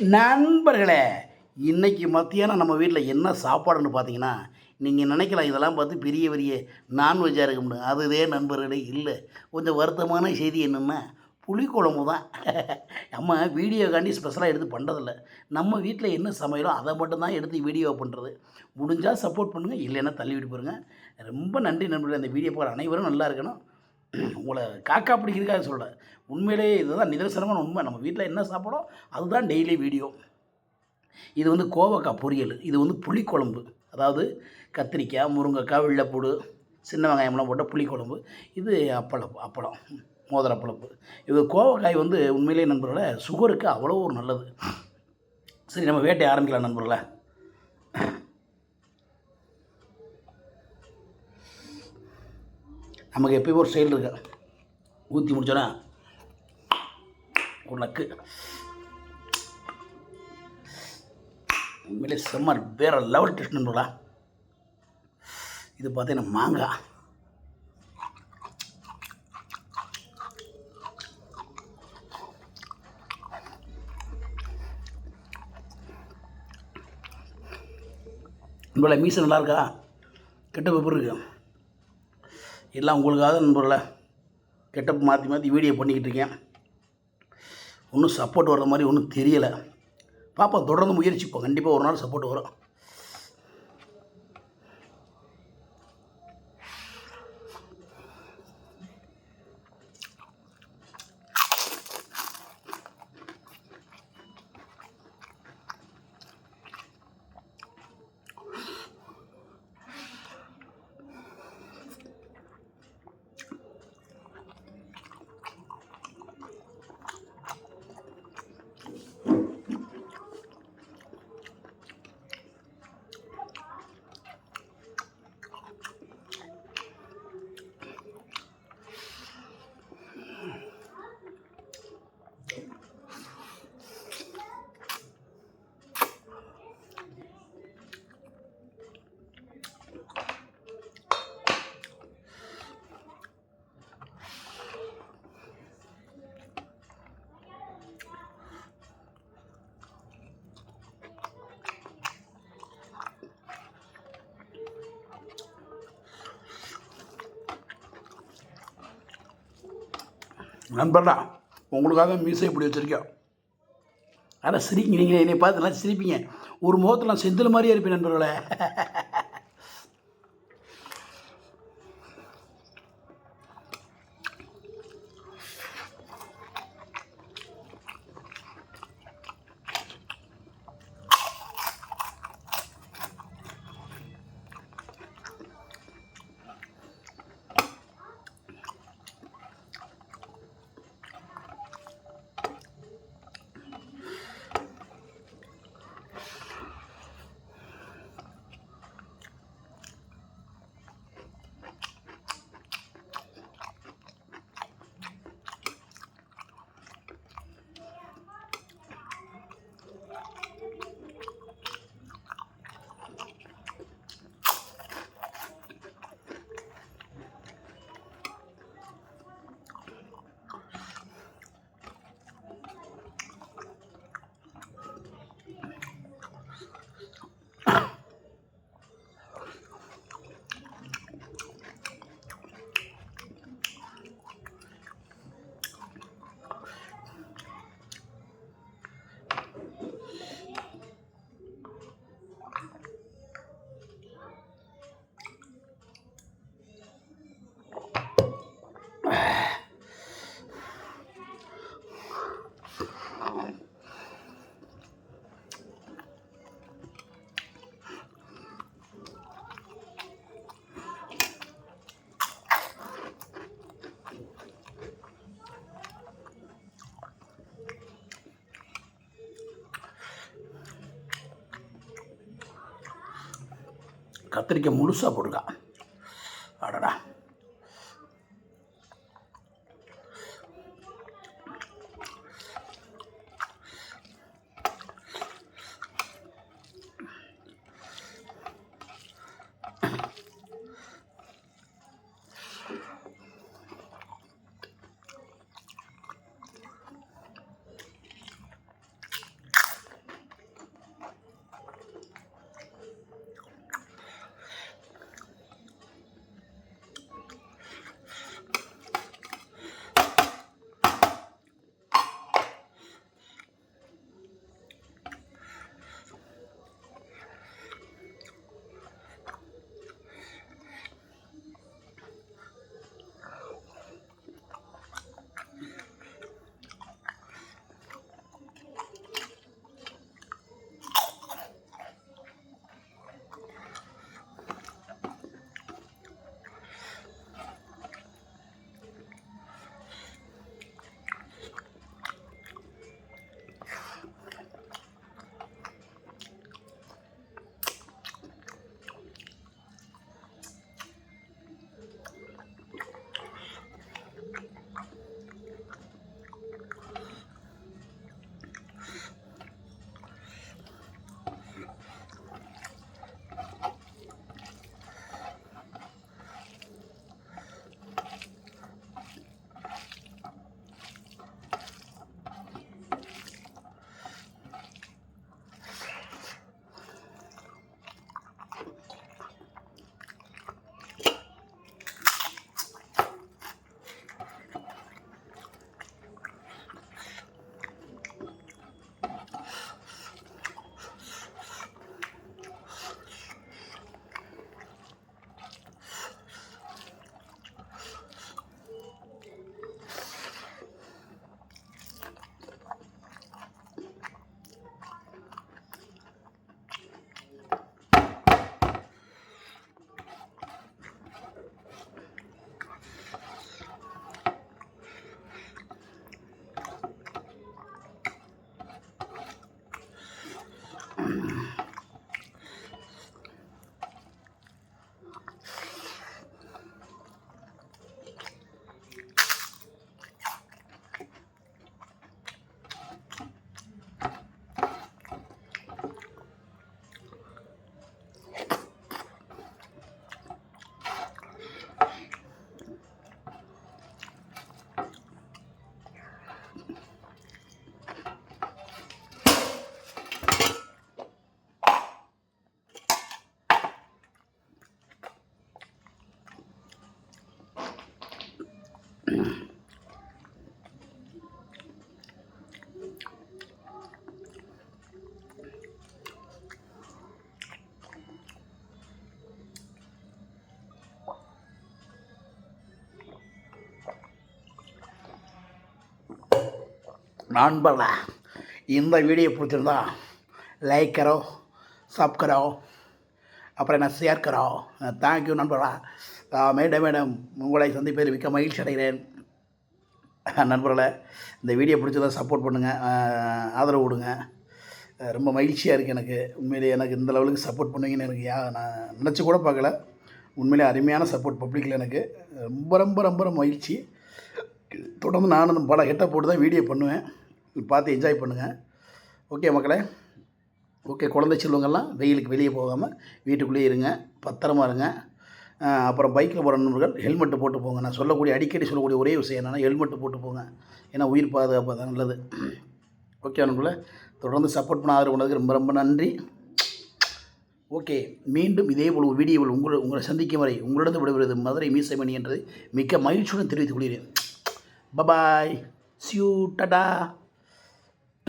நண்பர்களே இன்றைக்கி மத்தியானம் நம்ம வீட்டில் என்ன சாப்பாடுன்னு பார்த்தீங்கன்னா நீங்கள் நினைக்கலாம் இதெல்லாம் பார்த்து பெரிய பெரிய நான்வெஜ்ஜாக இருக்க முடியும். அதுவே நண்பர்களே இல்லை. கொஞ்சம் வருத்தமான செய்தி என்னென்னா புளிக்குழம்பு தான். நம்ம வீடியோக்காண்டி ஸ்பெஷலாக எடுத்து பண்ணுறதில்ல நம்ம வீட்டில் என்ன சமையலோ அதை மட்டும்தான் எடுத்து வீடியோ பண்ணுறது முடிஞ்சால் சப்போர்ட் பண்ணுங்கள் இல்லைன்னா தள்ளி விட்டு ரொம்ப நன்றி நண்பர்களே அந்த வீடியோ பார்க்குற அனைவரும் நல்லா இருக்கணும். உங்களை காக்கா பிடிக்கிறதுக்காக சொல்கிறேன் உண்மையிலேயே இதுதான் நிதர்சனமான உண்மை. நம்ம வீட்டில் என்ன சாப்பாடோ அதுதான் டெய்லி வீடியோ இது வந்து கோவக்காய் பொரியல். இது வந்து புளிக்குழம்பு. அதாவது கத்திரிக்காய் முருங்கைக்காய் வெள்ளைப்பூடு சின்ன வெங்காயம்லாம் போட்ட புளிக்குழம்பு. இது அப்பளம் அப்பளம் மோதிர இது கோவக்காய் வந்து உண்மையிலேயே நண்பர்களை சுகருக்கு அவ்வளோ ஒரு நல்லது. சரி நம்ம வேட்டை ஆரம்பிக்கலாம் நண்பர்களே. நமக்கு எப்பயும் ஒரு செயல் இருக்கு. ஊற்றி முடிச்சோன்னா ஒரு நக்கு. உண்மையிலே செம்ம வேறு லெவல் டேஸ்ட் நண்பர்களா இது பார்த்தீங்கன்னா மாங்காய். உங்களோட மீசை நல்லா இருக்கா? கெட்ட பேப்பர் இருக்கு. எல்லாம் உங்களுக்காக நண்பர்களே. கெட்டப் மாற்றி மாற்றி வீடியோ பண்ணிக்கிட்டு இருக்கேன். ஒன்றும் சப்போர்ட் வர்ற மாதிரி ஒன்றும் தெரியலை. பாப்பா தொடர்ந்து முயற்சிப்போம். கண்டிப்பாக ஒரு நாள் சப்போர்ட் வரும். நண்பர்களா உங்களுக்காக மீசை இப்படி வச்சுருக்கேன் ஆனால் சிரிங்க நீங்கள் என்னை பார்த்து நல்லா சிரிப்பீங்க. ஒரு முகத்தில் நான் செந்தில் மாதிரியே இருப்பேன் நண்பர்களே. கத்திரிக்காய் முழுசாக போடுக்கா அடடா. நண்பர்களா இந்த வீடியோ பிடிச்சிருந்தா லைக் கரோ சப் கரோ அப்புறம் என்ன ஷேர் கரோ. தேங்க்யூ நண்பர்களா. மேடம் மேடம் உங்களை சந்திப்பதில் மிக்க மகிழ்ச்சி அடைகிறேன். நண்பர்களை இந்த வீடியோ பிடிச்சதா சப்போர்ட் பண்ணுங்கள் ஆதரவு கொடுங்க. ரொம்ப மகிழ்ச்சியாக இருக்குது எனக்கு. உண்மையிலே எனக்கு இந்த லெவலுக்கு சப்போர்ட் பண்ணுவீங்கன்னு எனக்கு யா நான் நினச்சி கூட பார்க்கல. உண்மையிலே அருமையான சப்போர்ட் பப்ளிக்கில் எனக்கு. ரொம்ப ரொம்ப ரொம்ப ரொம்ப மகிழ்ச்சி. தொடர்ந்து நானும் பல ஹெட்டை போட்டு தான் வீடியோ பண்ணுவேன். பார்த்து என்ஜாய் பண்ணுங்கள் ஓகே மக்களே. ஓகே குழந்தை செல்வங்கள்லாம் வெயிலுக்கு வெளியே போகாமல் வீட்டுக்குள்ளேயே இருங்க பத்திரமா இருங்க. அப்புறம் பைக்கில் போகிற நண்பர்கள் ஹெல்மெட்டு போட்டு போங்க. நான் சொல்லக்கூடிய அடிக்கடி சொல்லக்கூடிய ஒரே விஷயம் என்னென்னா ஹெல்மெட்டு போட்டு போங்க. ஏன்னா உயிர் பாதுகாப்பு தான் நல்லது. ஓகே நண்பர்களே? தொடர்ந்து சப்போர்ட் பண்ண ஆதரவு பண்ணதுக்கு ரொம்ப ரொம்ப நன்றி. ஓகே மீண்டும் இதே போல் ஒரு வீடியோவில் உங்களை உங்களை சந்திக்கும் வரை உங்களிடம் விடுவது மதுரை மீசமணி என்றது மிக்க மகிழ்ச்சியுடன் தெரிவித்துக் கொள்கிறேன். பபாய் சியூ டடா